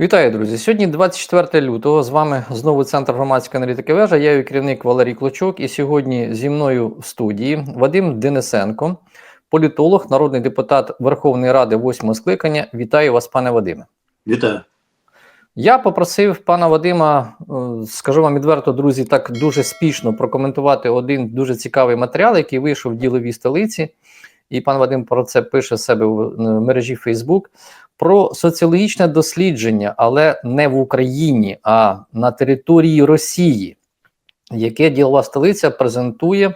Вітаю, друзі! Сьогодні 24 лютого. З вами знову центр громадської аналітики вежа. Я її керівник Валерій Клочок. І сьогодні зі мною в студії Вадим Денисенко, політолог, народний депутат Верховної Ради восьмого скликання. Вітаю вас, пане Вадиме. Вітаю. Я попросив пана Вадима, е, скажу вам відверто, друзі, так дуже спішно прокоментувати один дуже цікавий матеріал, який вийшов в діловій столиці. І пан Вадим про це пише себе в мережі Facebook, про соціологічне дослідження, але не в Україні, а на території Росії, яке ділова столиця презентує.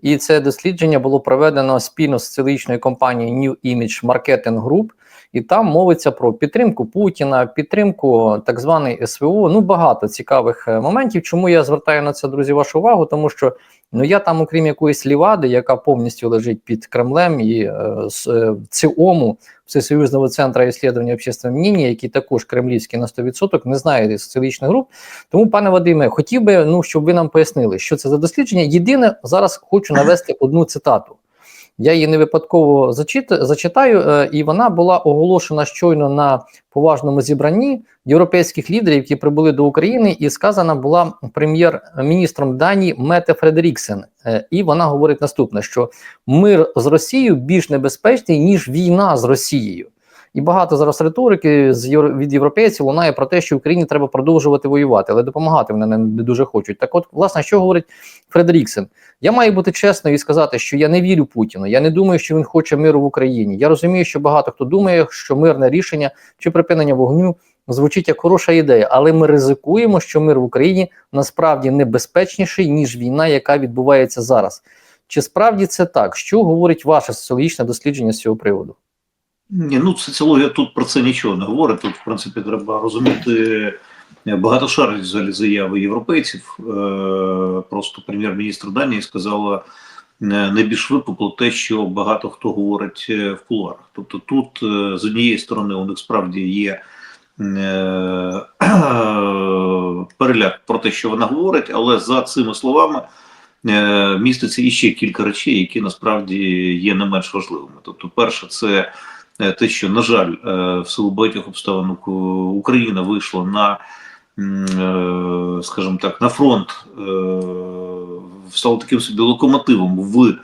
І це дослідження було проведено спільно з соціологічною компанією New Image Marketing Group, і там мовиться про підтримку Путіна, підтримку так званої СВО. Ну багато цікавих е, моментів. Чому я звертаю на це, друзі, вашу увагу? Тому що ну я там, окрім якоїсь лівади, яка повністю лежить під Кремлем і е, з е, ЦИОМу, Всесоюзного центру ісследування общественного мнення, які також кремлівські на 100%, не знаю соціологічних груп. Тому, пане Вадиме, хотів би, ну щоб ви нам пояснили, що це за дослідження. Єдине зараз хочу навести одну цитату. Я її не випадково зачитаю, е, і вона була оголошена щойно на поважному зібранні європейських лідерів, які прибули до України, і сказана була прем'єр-міністром Данії Мете Фредеріксен. Е, і вона говорить наступне: що мир з Росією більш небезпечний ніж війна з Росією. І багато зараз риторики з від європейців лунає про те, що Україні треба продовжувати воювати, але допомагати вони не дуже хочуть. Так, от, власне, що говорить Фредеріксен? Я маю бути чесною і сказати, що я не вірю Путіну. Я не думаю, що він хоче миру в Україні. Я розумію, що багато хто думає, що мирне рішення чи припинення вогню звучить як хороша ідея, але ми ризикуємо, що мир в Україні насправді небезпечніший ніж війна, яка відбувається зараз. Чи справді це так? Що говорить ваше соціологічне дослідження з цього приводу? Ні, ну соціологія тут про це нічого не говорить. Тут, в принципі, треба розуміти багатошарні взагалі заяви європейців. Е, просто прем'єр-міністр Данії сказала е, найбільш випукло те, що багато хто говорить е, в кулуарах. Тобто, тут з однієї сторони у них справді є переляк про те, що вона говорить, але за цими словами. Міститься іще кілька речей, які насправді є не менш важливими. Тобто, перше, це Е, те, що, на жаль, е, в силу багатьох обставин Україна вийшла на, е, скажімо так, на фронт, стала таким собі локомотивом в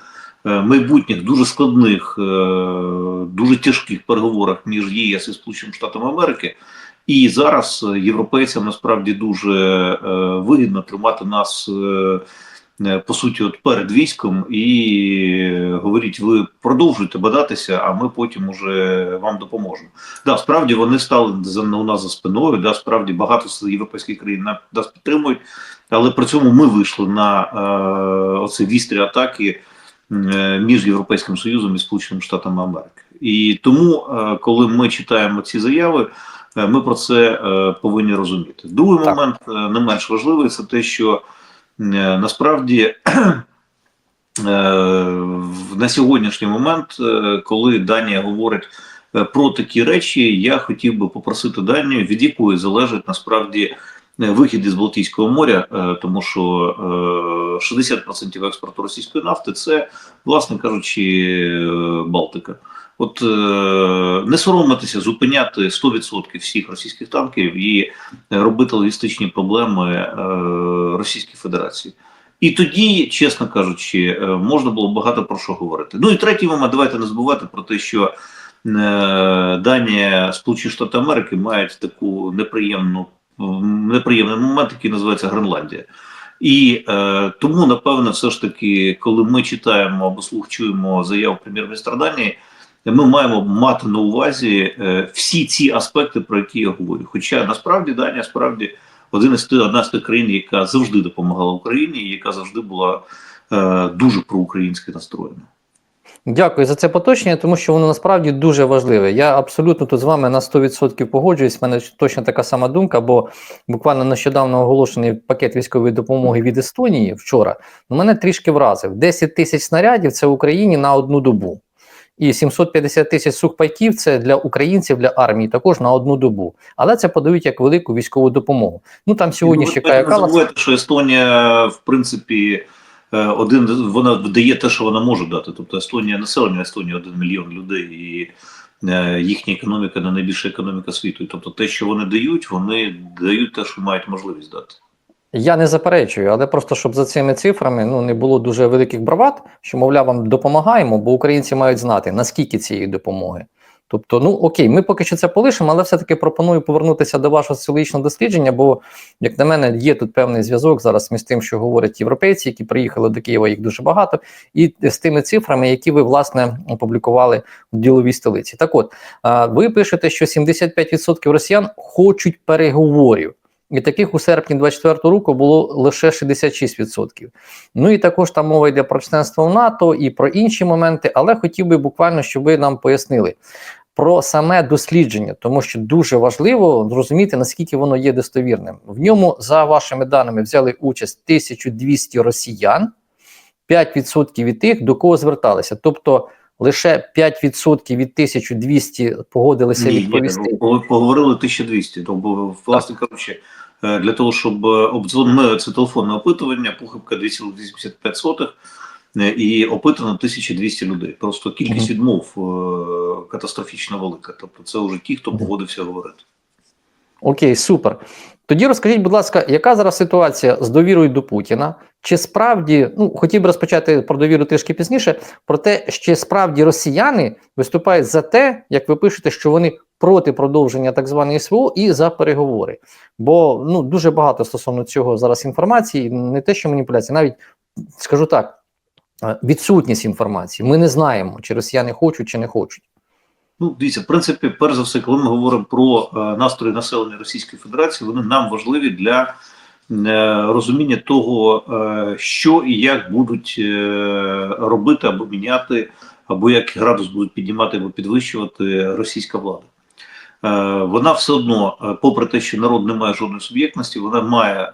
майбутніх дуже складних, дуже тяжких переговорах між ЄС і Сполученими Штатами Америки. І зараз європейцям насправді дуже вигідно тримати нас Е, по суті, от перед військом, і говоріть, ви продовжуйте бадатися, а ми потім уже вам допоможемо. Да, справді вони стали за у нас за спиною. Да, справді багато європейських країн нас підтримують, але при цьому ми вийшли на е, оці вістрі атаки е, між Європейським Союзом і Сполученими Штатами Америки. І тому, е, коли ми читаємо ці заяви. Е, ми про це е, повинні розуміти. Другий так. момент е, не менш важливий це те, що Е, насправді е, на сьогоднішній момент, е, коли Данія говорить про такі речі, я хотів би попросити Данію, від якої залежить насправді вихід із Балтійського моря, тому що 60% експорту російської нафти це, власне кажучи, Балтика. От не соромитися, зупиняти 100% всіх російських танків і робити логістичні проблеми Російській Федерації. І тоді, чесно кажучи, е, можна було багато про що говорити. Ну і третій момент, давайте не забувати про те, що е, Данія, Сполучені Штати Америки мають таку неприємну неприємний момент, який називається Гренландія. І е, тому, напевно, все ж таки, коли ми читаємо або слухчуємо заяву прем'єр-міністра Данії, ми маємо мати на увазі е, всі ці аспекти, про які я говорю. Хоча насправді Данія справді один із одна з тих країн, яка завжди допомагала Україні, і яка завжди була е, дуже проукраїнськи настроєна. Дякую за це поточнення, тому що воно насправді дуже важливе. Я абсолютно тут з вами на 100% погоджуюсь. У мене точно така сама думка, бо буквально нещодавно оголошений пакет військової допомоги від Естонії вчора. Ну, мене трішки вразив: 10 тисяч снарядів це в Україні на одну добу. І 750 тисяч сухпайків це для українців, для армії також на одну добу. Але це подають як велику військову допомогу. Ну там сьогодні ще Не забувайте, що Естонія, в принципі, е, один вона дає те, що вона може дати. Тобто Естонія населення Естонії один мільйон людей і. е, їхня економіка не найбільша економіка світу. Тобто, те, що вони дають, вони дають те, що мають можливість дати. Я не заперечую, але просто щоб за цими цифрами ну не було дуже великих брават, що мовляв вам допомагаємо, бо українці мають знати наскільки цієї допомоги. Тобто, ну окей, ми поки що це полишимо, але все-таки пропоную повернутися до вашого соціологічного дослідження, бо, як на мене, є тут певний зв'язок зараз між тим, що говорять європейці, які приїхали до Києва, їх дуже багато, і з тими цифрами, які ви власне опублікували в діловій столиці. Так от, ви пишете, що 75% росіян хочуть переговорів. І таких у серпні 24 року було лише 66%. Ну і також там мова йде про членство в НАТО і про інші моменти, але хотів би буквально, щоб ви нам пояснили про саме дослідження, тому що дуже важливо зрозуміти, наскільки воно є достовірним. В ньому, за вашими даними, взяли участь 1200 росіян, 5% від тих, до кого зверталися. Тобто лише 5% від 1200 погодилися Ні, відповісти. ні, ви поговорили 1200. Тобто, власне кажучи, е, для того, щоб обдзвонили це телефонне опитування, похибка 2,85 сотих. і опитано 1200 людей. Просто кількість відмов е, катастрофічно велика. Тобто, це вже ті, хто погодився говорити. Окей, супер. Тоді розкажіть, будь ласка, яка зараз ситуація з довірою до Путіна? Чи справді, ну хотів би розпочати про довіру трішки пізніше, про те, що справді росіяни виступають за те, як ви пишете, що вони проти продовження так званої СВО і за переговори. Бо ну дуже багато стосовно цього зараз інформації, не те, що маніпуляція, навіть скажу так, е, відсутність інформації. Ми не знаємо, чи росіяни хочуть, чи не хочуть. Ну, дивіться, в принципі, перш за все, коли ми говоримо про е, настрої населення Російської Федерації, вони нам важливі для е, розуміння того, е, що і як будуть робити або міняти, або як градус будуть піднімати або підвищувати російська влада. Вона все одно, попри те, що народ не має жодної суб'єктності, вона має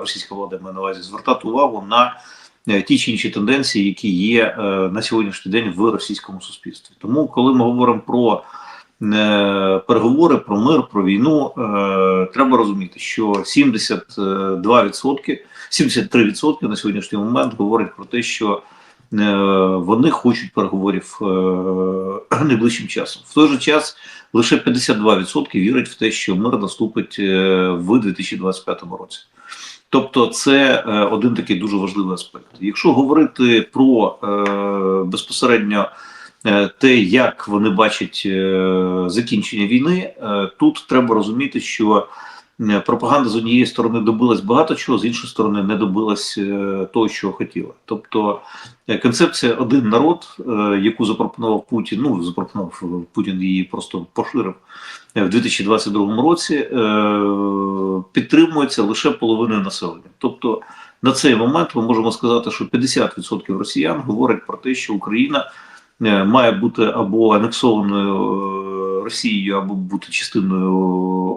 російська влада має на увазі звертати увагу на ті чи інші тенденції, які є е, на сьогоднішній день в російському суспільстві. Тому, коли ми говоримо про е, переговори, про мир, про війну, е, треба розуміти, що 72%, 73% на сьогоднішній момент говорять про те, що е, вони хочуть переговорів е, найближчим часом. В той же час лише 52% вірять в те, що мир наступить е, в 2025 році. Тобто, це е, один такий дуже важливий аспект. Якщо говорити про е, безпосередньо е, те, як вони бачать закінчення війни, тут треба розуміти, що пропаганда з однієї сторони добилась багато чого, з іншої сторони не добилась е, того, що хотіла. Тобто е, концепція один народ, е, яку запропонував Путін, ну запропонував е, Путін її просто поширив е, в 2022 році, е, підтримується лише половиною населення. Тобто на цей момент ми можемо сказати, що 50% росіян говорять про те, що Україна е, має бути або анексованою е, Росією, або бути частиною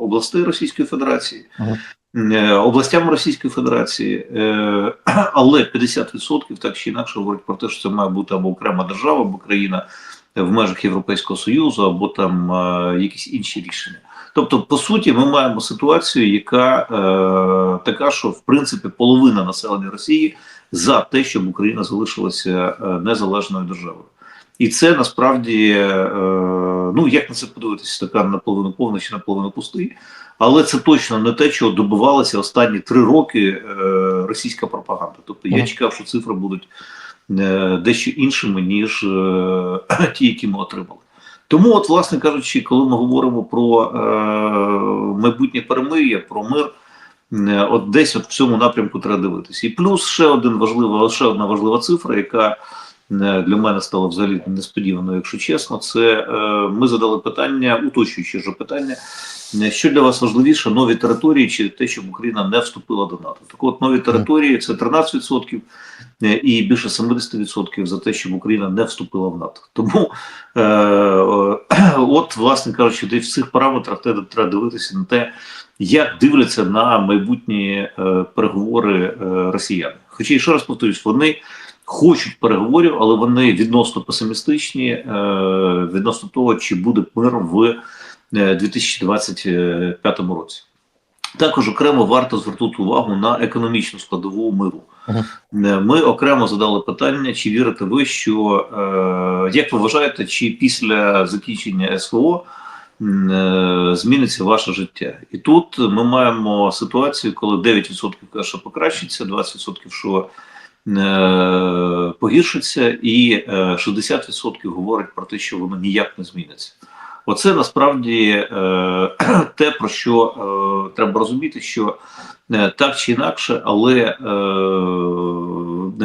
областей Російської Федерації. Ага. Е, Областями Російської Федерації, Е, але 50% так чи інакше говорять про те, що це має бути або окрема держава, або країна в межах Європейського Союзу, або там е, якісь інші рішення. Тобто, по суті, ми маємо ситуацію, яка е, така, що в принципі половина населення Росії за те, щоб Україна залишилася незалежною державою. І це насправді, е, ну як на це подивитися, стакан наполовину повний чи наполовину пустий, але це точно не те, чого добивалася останні три роки е, російська пропаганда. Тобто я чекав, що цифри будуть е, дещо іншими, ніж е, ті, які ми отримали. Тому, от, власне кажучи, коли ми говоримо про е, майбутнє перемир'я, про мир, е, от десь от в цьому напрямку треба дивитися. І плюс ще один важлива, ще одна важлива цифра, яка для мене стала взагалі несподіваною, якщо чесно, це е, ми задали питання, уточуючи вже питання, що для вас важливіше, нові території чи те, щоб Україна не вступила до НАТО? Так от нові території це 13%, е, і більше 70% за те, щоб Україна не вступила в НАТО. Тому, е, е, от, власне кажучи, десь в цих параметрах треба, дивитися на те, як дивляться на майбутні е, переговори е, росіяни. Хоча, ще раз повторюсь, вони хочуть переговорів, але вони відносно песимістичні е, відносно того, чи буде мир в е, 2025 році. Також окремо варто звернути увагу на економічну складову миру. Е, Ми окремо задали питання, чи вірите ви, що е, як ви вважаєте, чи після закінчення СВО е, зміниться ваше життя? І тут ми маємо ситуацію, коли 9% каже, що покращиться, 20% що е, погіршиться, і е, 60% говорить про те, що воно ніяк не зміниться. Оце насправді е, те, про що е, треба розуміти, що е, так чи інакше, але е,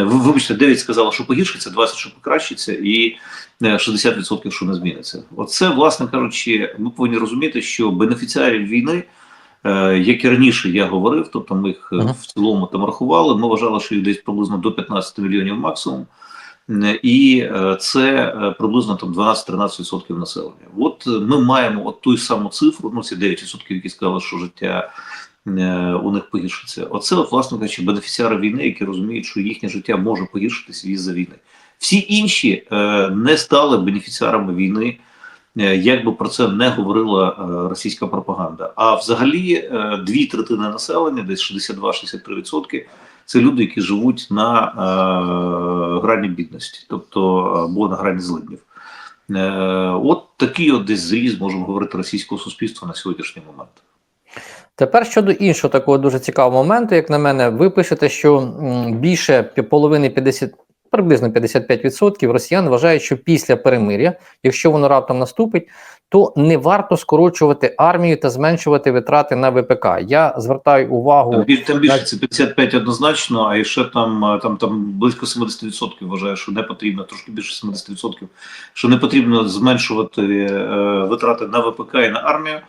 вибачте, 9 сказала, що погіршиться, 20, що покращиться, і е, 60% що не зміниться. Оце, власне кажучи, ми повинні розуміти, що бенефіціарів війни. Е, Як і раніше я говорив, тобто ми їх е, в цілому там рахували. Ми вважали, що їх десь приблизно до 15 мільйонів максимум. І е, це приблизно там 12-13% населення. От ми маємо от ту саму цифру, ну ці 9%, які сказали, що життя у них погіршиться. Оце, от, власне кажучи, бенефіціари війни, які розуміють, що їхнє життя може погіршитися із-за війни. Всі інші не стали бенефіціарами війни, як би про це не говорила е, російська пропаганда. А взагалі е, дві третини населення, десь 62-63%, це люди, які живуть на е, грані бідності, тобто або на грані злиднів. Е, от такий от десь зріз, можемо говорити, російського суспільства на сьогоднішній момент. Тепер щодо іншого такого дуже цікавого моменту, як на мене, ви пишете, що більше половини 50, приблизно 55% росіян вважають, що після перемиря, якщо воно раптом наступить, то не варто скорочувати армію та зменшувати витрати на ВПК. Я звертаю увагу. Там, там більше це 55 однозначно, а ще там, е, там, там близько 70% вважає, що не потрібно, трошки більше 70%, що не потрібно зменшувати е, витрати на ВПК і на армію.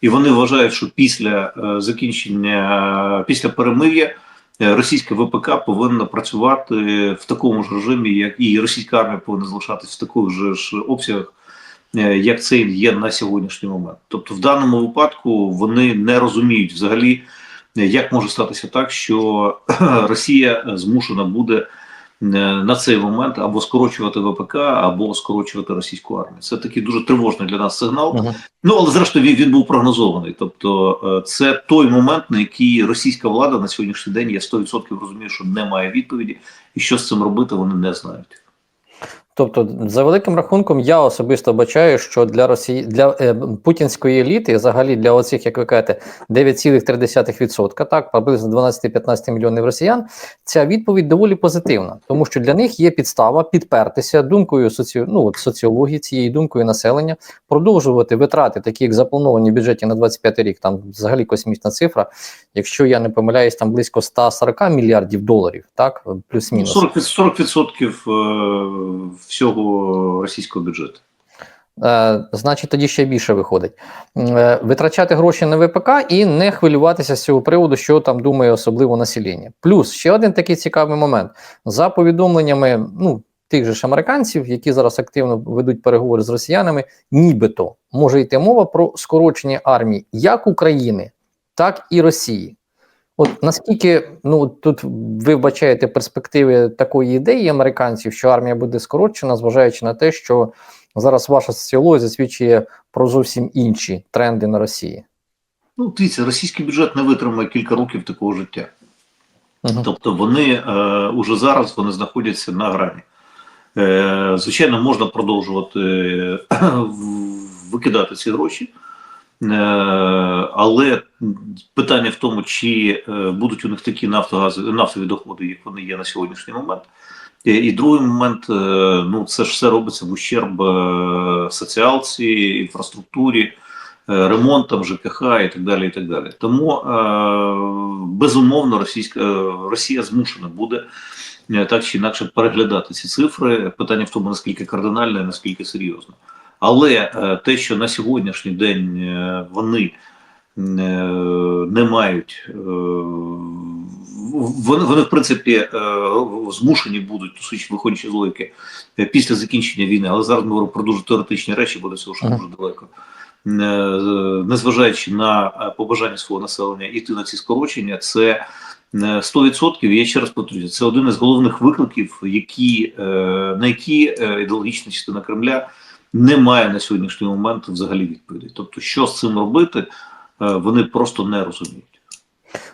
І вони вважають, що після е, закінчення, е, після перемир'я російське ВПК повинно працювати в такому ж режимі, як і російська армія повинна залишатись в таких же ж обсягах, е, як це є на сьогоднішній момент. Тобто, в даному випадку вони не розуміють взагалі, е, як може статися так, що Росія змушена буде е, на цей момент або скорочувати ВПК, або скорочувати російську армію. Це такий дуже тривожний для нас сигнал. Мгм. Ну але зрештою він, він був прогнозований. Тобто, е, це той момент, на який російська влада на сьогоднішній день я 100% розумію, що не має відповіді, і що з цим робити, вони не знають. Тобто, за великим рахунком, я особисто бачаю, що для Росії для е, путінської еліти, взагалі для оцих, як ви кажете, 9,3%, так приблизно 12-15 мільйонів росіян, ця відповідь доволі позитивна, тому що для них є підстава підпертися думкою соці... ну, от соціології, цією думкою населення, продовжувати витрати, такі як заплановані в бюджеті на 25 рік. Там взагалі космічна цифра. Якщо я не помиляюсь, там близько 140 мільярдів доларів, так плюс-мінус. 40%, 40% е, всього російського бюджету. Е, значить, тоді ще більше виходить. Е, витрачати гроші на ВПК і не хвилюватися з цього приводу, що там думає особливо населення. Плюс ще один такий цікавий момент. За повідомленнями ну, тих же ж американців, які зараз активно ведуть переговори з росіянами, нібито може йти мова про скорочення армії як України, так і Росії. От наскільки ну тут ви вбачаєте перспективи такої ідеї американців, що армія буде скорочена, зважаючи на те, що зараз ваша соціологія засвідчує про зовсім інші тренди на Росії. Ну, дивіться, російський бюджет не витримає кілька років такого життя. Угу. Тобто вони е, уже зараз вони знаходяться на грані. Е, звичайно, можна продовжувати е, викидати ці гроші, але питання в тому, чи е, будуть у них такі нафтогази, нафтові доходи, як вони є на сьогоднішній момент. І, і другий момент, е, ну це ж все робиться в ущерб е, соціалці, інфраструктурі, е, ремонтам, ЖКХ і так далі. І так далі. Тому е, безумовно російська е, Росія змушена буде е, так чи інакше переглядати ці цифри. Питання в тому, наскільки кардинально і наскільки серйозно. Але е, те, що на сьогоднішній день е, вони е, не мають, вони, вони в принципі змушені будуть, виходячи з логіки, після закінчення війни, але зараз ми говоримо про дуже теоретичні речі, бо до цього ще дуже далеко. Незважаючи на побажання свого населення йти на ці скорочення, це е, 100%, і я ще раз повторюю, це один із головних викликів, які, на які ідеологічна частина Кремля не має на сьогоднішній момент взагалі відповіді. Тобто, що з цим робити, е, вони просто не розуміють.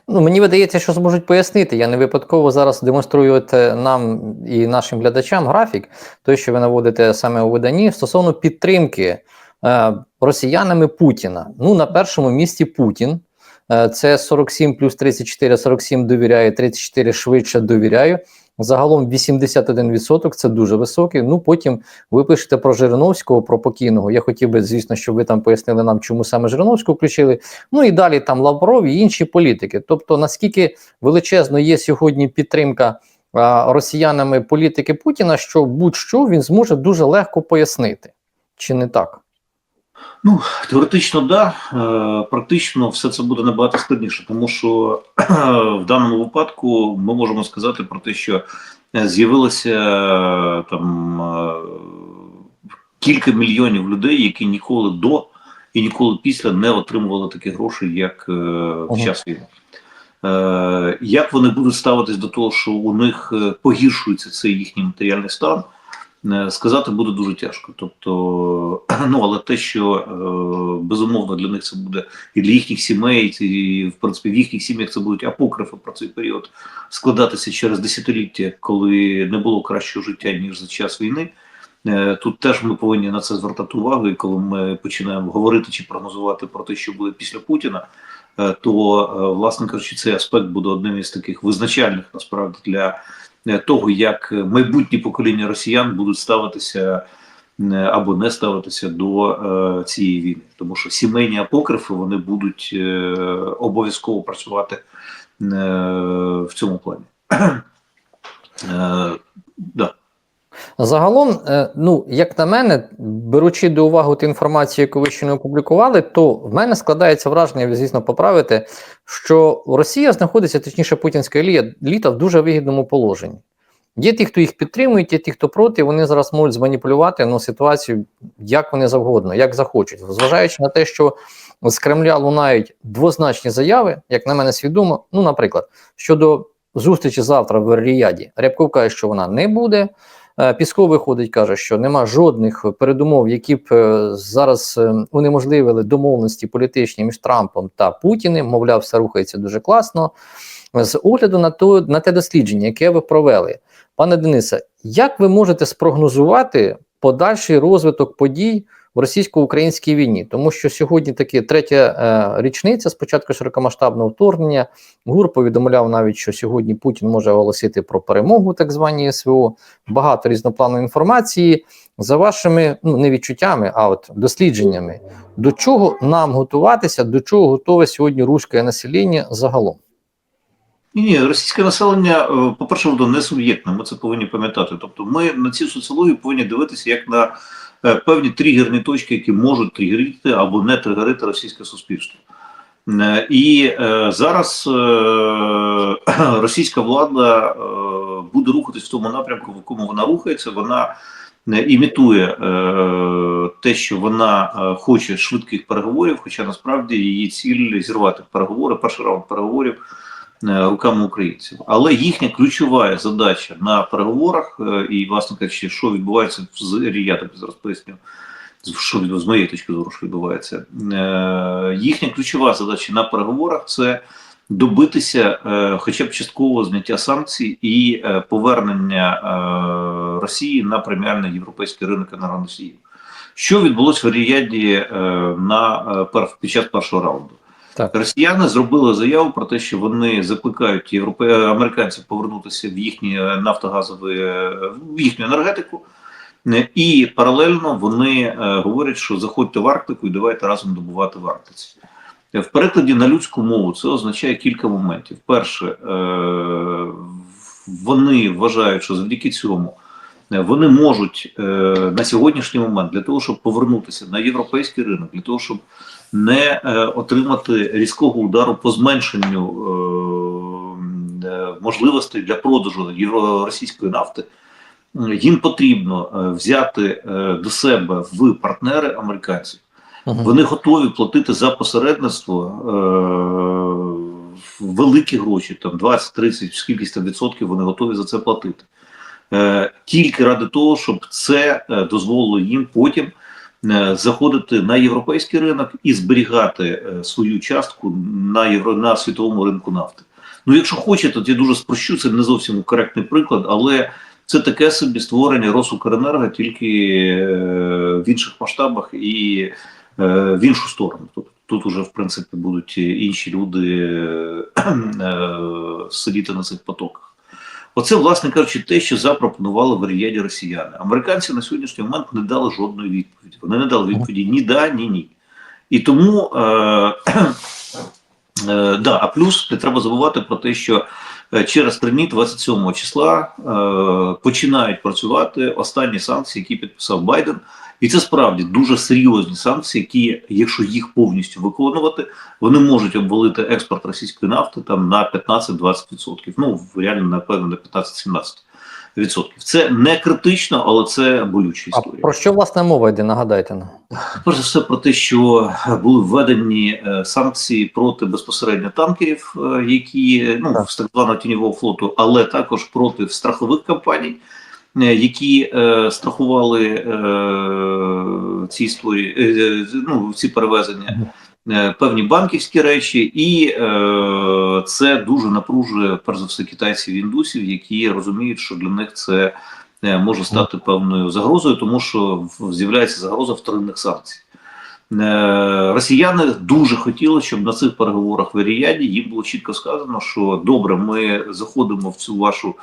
Ну, мені видається, що зможуть пояснити. Я не випадково зараз демонструю е, нам і нашим глядачам графік, той, що ви наводите саме у виданні, стосовно підтримки е, росіянами Путіна. Ну, на першому місці Путін. Е, Це 47 плюс 34, 47 довіряю, 34 швидше довіряю. Загалом 81% це дуже високий. Ну потім ви пишете про Жириновського, про покійного. Я хотів би, звісно, щоб ви там пояснили нам, чому саме Жириновського включили. Ну і далі там Лавров і інші політики. Тобто, наскільки величезно є сьогодні підтримка а, росіянами політики Путіна, що будь-що він зможе дуже легко пояснити, чи не так? Ну, теоретично, да. Е, Практично все це буде набагато складніше, тому що в даному випадку ми можемо сказати про те, що е, з'явилося е, там е, кілька мільйонів людей, які ніколи до і ніколи після не отримували такі гроші, як е, в час війни. Е, Як вони будуть ставитись до того, що у них е, погіршується цей їхній матеріальний стан? Е, Сказати буде дуже тяжко. Тобто, ну але те, що е, безумовно для них це буде і для їхніх сімей, і в принципі в їхніх сім'ях це будуть апокрифи про цей період складатися через десятиліття, коли не було кращого життя ніж за час війни. Е, Тут теж ми повинні на це звертати увагу, і коли ми починаємо говорити чи прогнозувати про те, що буде після Путіна, то власне кажучи, цей аспект буде одним із таких визначальних насправді для того, як майбутні покоління росіян будуть ставитися е, або не ставитися до е, цієї війни, тому що сімейні апокрифи вони будуть е, обов'язково працювати е, в цьому плані. Е, да. Загалом, е, ну як на мене, беручи до уваги ту інформацію, яку ви ще не опублікували, то в мене складається враження, звісно поправите, що Росія знаходиться, точніше, путінська еліта в дуже вигідному положенні. Є ті, хто їх підтримують, є ті, хто проти, вони зараз можуть зманіпулювати ну, ситуацію як вони завгодно, як захочуть, зважаючи на те, що з Кремля лунають двозначні заяви, як на мене свідомо. Ну, наприклад, щодо зустрічі завтра в Ріяді, Рябков каже, що вона не буде. Е, Пісков виходить, каже, що нема жодних передумов, які б е, зараз е, унеможливили домовленості політичні між Трампом та Путіним. Мовляв, все рухається дуже класно. З огляду на то на те дослідження, яке ви провели, пане Денисе, як ви можете спрогнозувати подальший розвиток подій в російсько-українській війні? Тому що сьогодні таки третя е, річниця з початку широкомасштабного вторгнення. ГУР повідомляв навіть, що сьогодні Путін може оголосити про перемогу, так званій СВО. Багато різнопланової інформації. За вашими ну не відчуттями, а от дослідженнями, до чого нам готуватися, до чого готове сьогодні руське населення загалом? Ні, ні, російське населення, е, по-перше, воно не суб'єктне, ми це повинні пам'ятати. Тобто ми на цю соціологію повинні дивитися як на певні тригерні точки, які можуть тригерити або не тригерити російське суспільство. Е, І е, зараз е, російська влада е, буде рухатись в тому напрямку, в якому вона рухається. Вона е, імітує е, те, що вона е, хоче швидких переговорів, хоча насправді її ціль зірвати переговори, перший раунд переговорів е, руками українців. Але їхня ключова задача на переговорах, е, і, власне кажучи, що відбувається з Ріядом, зараз поясню, що з моєї точки зору, що відбувається. Е, Їхня ключова задача на переговорах це добитися е, хоча б часткового зняття санкцій і е, повернення е, Росії на преміальний європейський ринок енергоносіїв. Що відбулося в Ріяді е, на е, під час першого раунду? Так. Росіяни зробили заяву про те, що вони закликають європе... американців повернутися в їхні нафтогазові в їхню енергетику, і паралельно вони е, говорять, що заходьте в Арктику і давайте разом добувати в Арктиці. В перекладі на людську мову це означає кілька моментів. Перше, е, вони вважають, що завдяки цьому е, вони можуть на сьогоднішній момент для того, щоб повернутися на європейський ринок, для того, щоб не е, отримати різкого удару по зменшенню е, е, можливостей для продажу євро- російської нафти, їм потрібно взяти до себе в партнери американців. Мгм. Вони готові платити за посередництво е, великі гроші, там 20-30, скількись там відсотків вони готові за це платити. Е, тільки ради того, щоб це дозволило їм потім заходити на європейський ринок і зберігати е, свою частку на євро на світовому ринку нафти. Ну, якщо хочете, то я дуже спрощу, це не зовсім коректний приклад, але це таке собі створення Росукренерго тільки е, в інших масштабах і е, в іншу сторону. Тобто тут уже в принципі будуть інші люди е, е, сидіти на цих потоках. Оце, власне кажучи, те, що запропонували в Ріяді росіяни. Американці на сьогоднішній момент не дали жодної відповіді. Вони не дали відповіді ні да, ні ні. І тому е, е, да, а плюс не треба забувати про те, що е, через три дні, 27 числа, е, починають працювати останні санкції, які підписав Байден. І це справді дуже серйозні санкції, які, якщо їх повністю виконувати, вони можуть обвалити експорт російської нафти там на 15-20%. Ну реально напевно на 15-17%. Це не критично, але це болюча А історія. про що власне мова йде? Нагадайте нам. Перш за все про те, що були введені е, санкції проти безпосередньо танкерів, е, які ну Так. з так званого тіньового флоту, але також проти страхових компаній, які е, страхували е, ці історії, е, е, ну ці перевезення. е, Певні банківські речі, і е, це дуже напружує перш за все китайців і індусів, які розуміють, що для них це е, може стати певною загрозою, тому що з'являється загроза вторинних санкцій. Е, Росіяни дуже хотіли, щоб на цих переговорах в Ріяді їм було чітко сказано, що добре, ми заходимо в цю вашу е,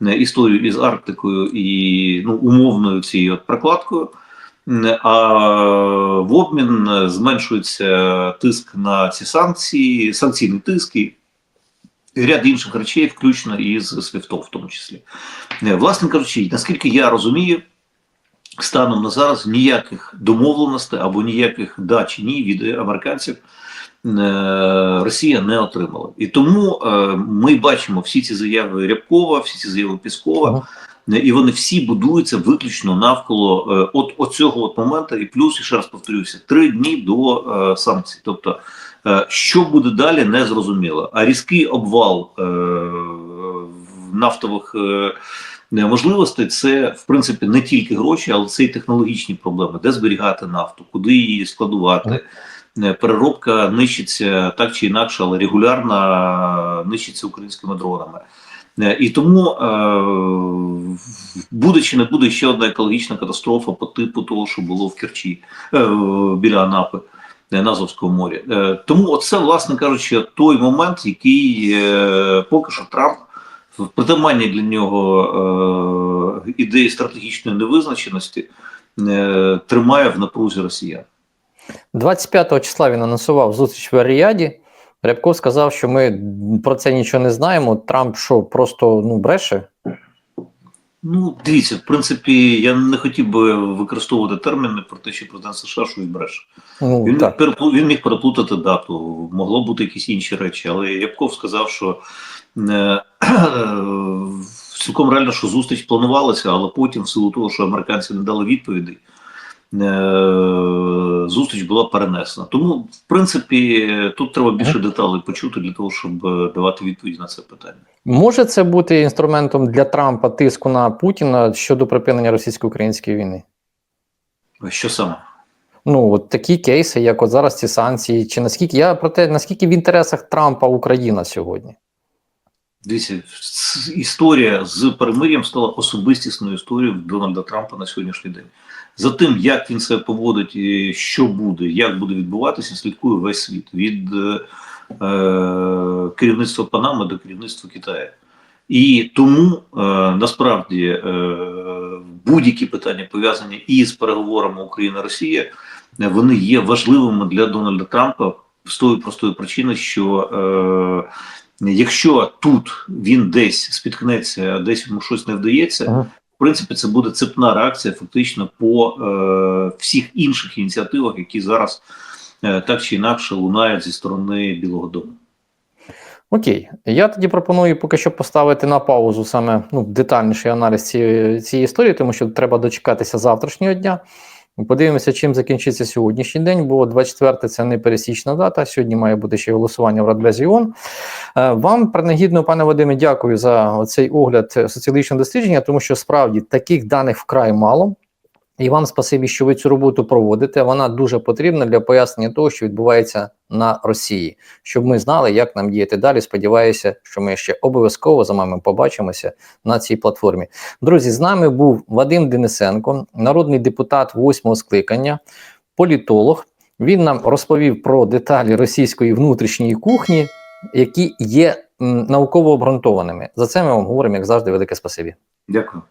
історію із Арктикою і ну, умовною цією от прокладкою. А в обмін е, зменшується тиск на ці санкції, санкційний тиск і ряд інших речей, включно із СВІФТом в тому числі. Е, Власне кажучи, наскільки я розумію, станом на зараз ніяких домовленостей або ніяких да чи ні від американців е, Росія не отримала. І тому е, ми бачимо всі ці заяви Рябкова, всі ці заяви Піскова, е, і вони всі будуються виключно навколо е, от, от цього от моменту. І плюс, і ще раз повторюся, три дні до е, санкцій. Тобто, е, що буде далі, не зрозуміло. А різкий обвал е, нафтових. Е, можливостей це в принципі не тільки гроші, але це і технологічні проблеми, де зберігати нафту, куди її складувати. Е, Переробка нищиться так чи інакше, але регулярно нищиться українськими дронами. Е, І тому е, буде чи не буде ще одна екологічна катастрофа по типу того, що було в Керчі е, біля Анапи е, на Азовському морі. Е, Тому це, власне кажучи, той момент, який е, поки що Трамп в притаманні для нього е, ідеї стратегічної невизначеності е, тримає в напрузі росіян. 25 числа він анонсував зустріч в Ріяді. Рябков сказав, що ми про це нічого не знаємо. Трамп що, просто ну, бреше? Ну, дивіться, в принципі, я не хотів би використовувати терміни про те, що президент США щось бреше. Ну, Він, міг так. переплу- він міг переплутати дату, могло бути якісь інші речі, але Ябков сказав, що е, цілком реально, що зустріч планувалася, але потім, в силу того, що американці не дали відповідей, зустріч була перенесена. Тому, в принципі, тут треба більше деталей почути для того, щоб е, давати відповіді на це питання. Може це бути інструментом для Трампа тиску на Путіна щодо припинення російсько-української війни? Що саме? Ну, от такі кейси, як от зараз ці санкції, чи наскільки я про те, наскільки в інтересах Трампа Україна сьогодні? Дивіться, історія з перемир'ям стала особистісною історією Дональда Трампа на сьогоднішній день. За тим, як він себе поводить, і що буде, як буде відбуватися, слідкує весь світ від е, е, керівництва Панами до керівництва Китаю. І тому е, насправді е, будь-які питання пов'язані із переговорами Україна-Росія, вони є важливими для Дональда Трампа з тої простої причини, що е, Якщо тут він десь спіткнеться, а десь йому щось не вдається, Ага. в принципі, це буде цепна реакція фактично по е, всіх інших ініціативах, які зараз е, так чи інакше лунають зі сторони Білого Дому. Окей, я тоді пропоную поки що поставити на паузу саме ну, детальніший аналіз цієї, цієї історії, тому що треба дочекатися завтрашнього дня. Подивимося, чим закінчиться сьогоднішній день, бо 24 це не пересічна дата. Сьогодні має бути ще голосування в Радбезі ООН. Е, Вам, принагідно, пане Вадиме, дякую за цей огляд е, соціологічного дослідження, тому що справді таких даних вкрай мало. І вам спасибі, що ви цю роботу проводите. Вона дуже потрібна для пояснення того, що відбувається на Росії, щоб ми знали, як нам діяти далі. Сподіваюся, що ми ще обов'язково за вами побачимося на цій платформі. Друзі, з нами був Вадим Денисенко, народний депутат восьмого скликання, політолог. Він нам розповів про деталі російської внутрішньої кухні, які є м, науково обґрунтованими. За це ми вам говоримо, як завжди, велике спасибі. Дякую.